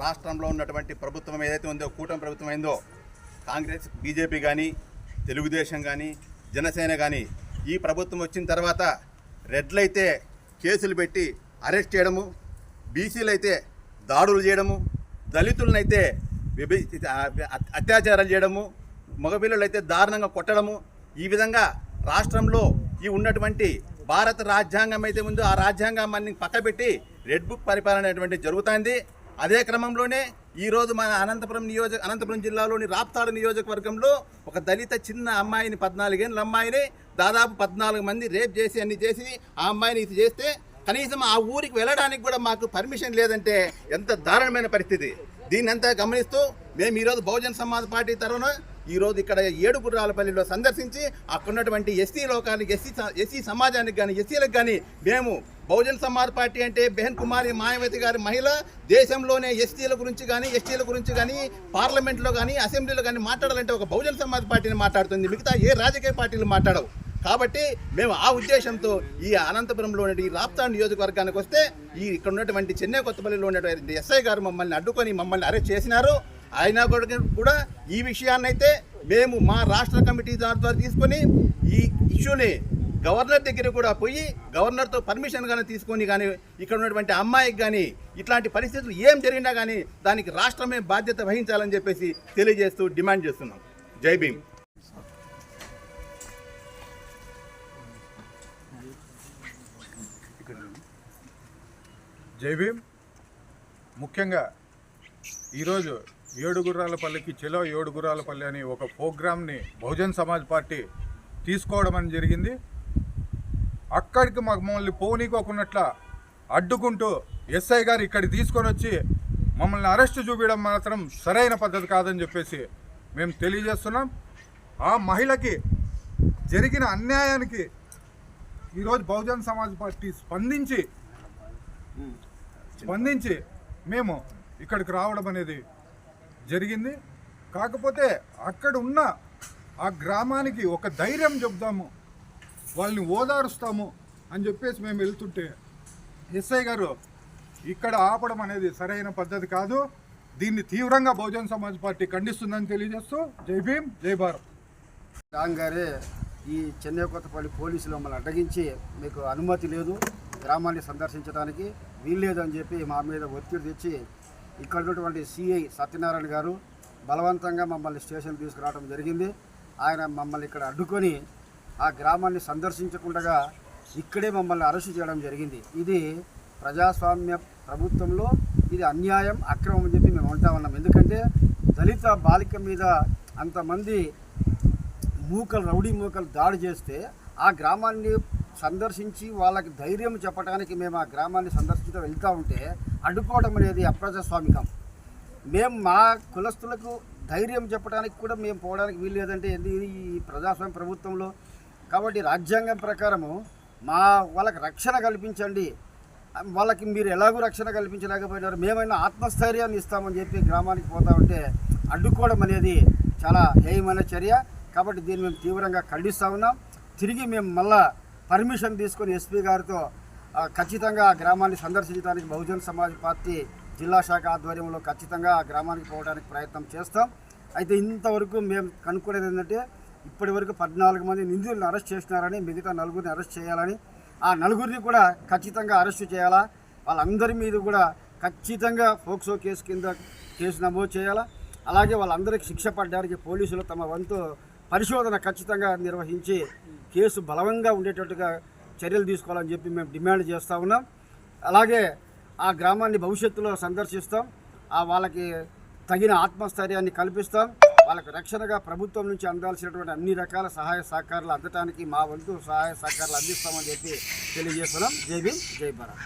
రాష్ట్రంలో ఉన్నటువంటి ప్రభుత్వం ఏదైతే ఉందో కూటమి ప్రభుత్వం అయిందో కాంగ్రెస్ బీజేపీ కానీ తెలుగుదేశం కానీ జనసేన కానీ ఈ ప్రభుత్వం వచ్చిన తర్వాత రెడ్లైతే కేసులు పెట్టి అరెస్ట్ చేయడము బీసీలు అయితే దాడులు చేయడము దళితులనైతే విభి అత్యాచారాలు చేయడము మగపిల్లలు అయితే దారుణంగా కొట్టడము ఈ విధంగా రాష్ట్రంలో ఈ ఉన్నటువంటి భారత రాజ్యాంగం అయితే ఉందో ఆ రాజ్యాంగాన్ని పక్కబెట్టి రెడ్ బుక్ పరిపాలన అనేటువంటి జరుగుతుంది. అదే క్రమంలోనే ఈరోజు మన అనంతపురం నియోజక అనంతపురం జిల్లాలోని రాప్తాడు నియోజకవర్గంలో ఒక దళిత చిన్న అమ్మాయిని పద్నాలుగేళ్ళ అమ్మాయిని దాదాపు పద్నాలుగు మంది రేప్ చేసి అన్ని చేసి ఆ అమ్మాయిని ఇది చేస్తే కనీసం ఆ ఊరికి వెళ్ళడానికి కూడా మాకు పర్మిషన్ లేదంటే ఎంత దారుణమైన పరిస్థితి. దీన్ని అంతా గమనిస్తూ మేము ఈరోజు బహుజన్ సమాజ్ పార్టీ తరఫున ఈరోజు ఇక్కడ ఏడు గుర్రాలపల్లిలో సందర్శించి అక్కడ ఉన్నటువంటి ఎస్సీ లోకానికి ఎస్సీ ఎస్సీ సమాజానికి కానీ ఎస్సీలకు కానీ మేము బహుజన్ సమాజ్ పార్టీ అంటే బెహన్ కుమారి మాయావతి గారి మహిళ దేశంలోనే ఎస్టీల గురించి కానీ ఎస్టీల గురించి కానీ పార్లమెంట్లో కానీ అసెంబ్లీలో కానీ మాట్లాడాలంటే ఒక బహుజన్ సమాజ్ పార్టీని మాట్లాడుతుంది. మిగతా ఏ రాజకీయ పార్టీలు మాట్లాడవు. కాబట్టి మేము ఆ ఉద్దేశంతో ఈ అనంతపురంలో ఉన్న ఈ రాప్తా నియోజకవర్గానికి వస్తే ఈ ఇక్కడ ఉన్నటువంటి చెన్నై కొత్తపల్లిలో ఉన్నటువంటి ఎస్ఐ గారు మమ్మల్ని అడ్డుకొని మమ్మల్ని అరెస్ట్ చేసినారు. అయినా కూడా కూడా ఈ విషయాన్నైతే మేము మా రాష్ట్ర కమిటీ ద్వారా తీసుకొని ఈ ఇష్యూని గవర్నర్ దగ్గర కూడా పోయి గవర్నర్తో పర్మిషన్ కానీ తీసుకొని కానీ ఇక్కడ ఉన్నటువంటి అమ్మాయికి కానీ ఇట్లాంటి పరిస్థితులు ఏం జరిగినా కానీ దానికి రాష్ట్రమే బాధ్యత వహించాలని చెప్పేసి తెలియజేస్తూ డిమాండ్ చేస్తున్నాం. జై భీమ్. జై భీమ్. ముఖ్యంగా ఈరోజు ఏడుగుర్రాలపల్లికి చెలో ఏడు అని ఒక ప్రోగ్రామ్ని బహుజన్ సమాజ్ పార్టీ తీసుకోవడం అని జరిగింది. అక్కడికి మమ్మల్ని పోనీకోకున్నట్ల అడ్డుకుంటూ ఎస్ఐ గారు ఇక్కడికి తీసుకొని వచ్చి మమ్మల్ని అరెస్ట్ చూపించడం మాత్రం సరైన పద్ధతి కాదని చెప్పేసి మేము తెలియజేస్తున్నాం. ఆ మహిళకి జరిగిన అన్యాయానికి ఈరోజు బహుజన్ సమాజ్ పార్టీ స్పందించి స్పందించి మేము ఇక్కడికి రావడం అనేది జరిగింది. కాకపోతే అక్కడ ఉన్న ఆ గ్రామానికి ఒక ధైర్యం చెప్దాము వాళ్ళని ఓదారుస్తాము అని చెప్పేసి మేము వెళ్తుంటే ఎస్ఐ గారు ఇక్కడ ఆపడం అనేది సరైన పద్ధతి కాదు. దీన్ని తీవ్రంగా బహుజన్ సమాజ్ పార్టీ ఖండిస్తుందని తెలియజేస్తూ జై భీమ్ జై భారత్. రాగానే ఈ చెన్నై కొత్తపల్లి పోలీసులు మమ్మల్ని అడ్డగించి మీకు అనుమతి లేదు. గ్రామాన్ని సందర్శించడానికి వీల్లేదు అని చెప్పి మా మీద ఒత్తిడి తెచ్చి ఇక్కడ ఉన్నటువంటి సిఐ సత్యనారాయణ గారు బలవంతంగా మమ్మల్ని స్టేషన్ తీసుకురావడం జరిగింది. ఆయన మమ్మల్ని ఇక్కడ అడ్డుకొని ఆ గ్రామాన్ని సందర్శించకుండా ఇక్కడే మమ్మల్ని అరెస్ట్ చేయడం జరిగింది. ఇది ప్రజాస్వామ్య ప్రభుత్వంలో ఇది అన్యాయం అక్రమం అని చెప్పి మేము అంటా ఉన్నాం. ఎందుకంటే దళిత బాలిక మీద అంతమంది మూకలు రౌడీ మూకలు దాడి చేస్తే ఆ గ్రామాన్ని సందర్శించి వాళ్ళకి ధైర్యం చెప్పడానికి మేము ఆ గ్రామాన్ని సందర్శించడం వెళ్తూ ఉంటే అడ్డుకోవడం అనేది అప్రజాస్వామికం. మేము మా కులస్తులకు ధైర్యం చెప్పడానికి కూడా మేము పోవడానికి వీలు లేదంటే ఇది ఈ ప్రజాస్వామ్య ప్రభుత్వంలో. కాబట్టి రాజ్యాంగం ప్రకారము మా వాళ్ళకి రక్షణ కల్పించండి. వాళ్ళకి మీరు ఎలాగో రక్షణ కల్పించలేకపోయినారు. మేమైనా ఆత్మస్థైర్యాన్ని ఇస్తామని చెప్పి గ్రామానికి పోతా ఉంటే అడ్డుకోవడం అనేది చాలా హేయమైన చర్య. కాబట్టి దీన్ని మేము తీవ్రంగా ఖండిస్తూ ఉన్నాం. తిరిగి మేము మళ్ళా పర్మిషన్ తీసుకొని ఎస్పీ గారితో ఖచ్చితంగా ఆ గ్రామాన్ని సందర్శించడానికి బహుజన్ సమాజ్ పార్టీ జిల్లా శాఖ ఆధ్వర్యంలో ఖచ్చితంగా ఆ గ్రామానికి పోవడానికి ప్రయత్నం చేస్తాం. అయితే ఇంతవరకు మేము కనుక్కునేది ఏంటంటే ఇప్పటి వరకు పద్నాలుగు మంది నిందితులను అరెస్ట్ చేసినారని మిగతా నలుగురిని అరెస్ట్ చేయాలని ఆ నలుగురిని కూడా ఖచ్చితంగా అరెస్ట్ చేయాలా? వాళ్ళందరి మీద కూడా ఖచ్చితంగా పోక్సో కేసు కింద కేసు నమోదు చేయాలా? అలాగే వాళ్ళందరికీ శిక్ష పడ్డానికి పోలీసులు తమ వంతు పరిశోధన ఖచ్చితంగా నిర్వహించి కేసు బలవంగా ఉండేటట్టుగా చర్యలు తీసుకోవాలని చెప్పి మేము డిమాండ్ చేస్తూ ఉన్నాం. అలాగే ఆ గ్రామాన్ని భవిష్యత్తులో సందర్శిస్తాం. ఆ వాళ్ళకి తగిన ఆత్మస్థైర్యాన్ని కల్పిస్తాం. వాళ్ళకి రక్షణగా ప్రభుత్వం నుంచి అందాల్సినటువంటి అన్ని రకాల సహాయ సహకారాలు అందటానికి మా వంతు సహాయ సహకారాలు అందిస్తామని చెప్పి తెలియజేస్తున్నాం. జై భీమ్ జై భారత్.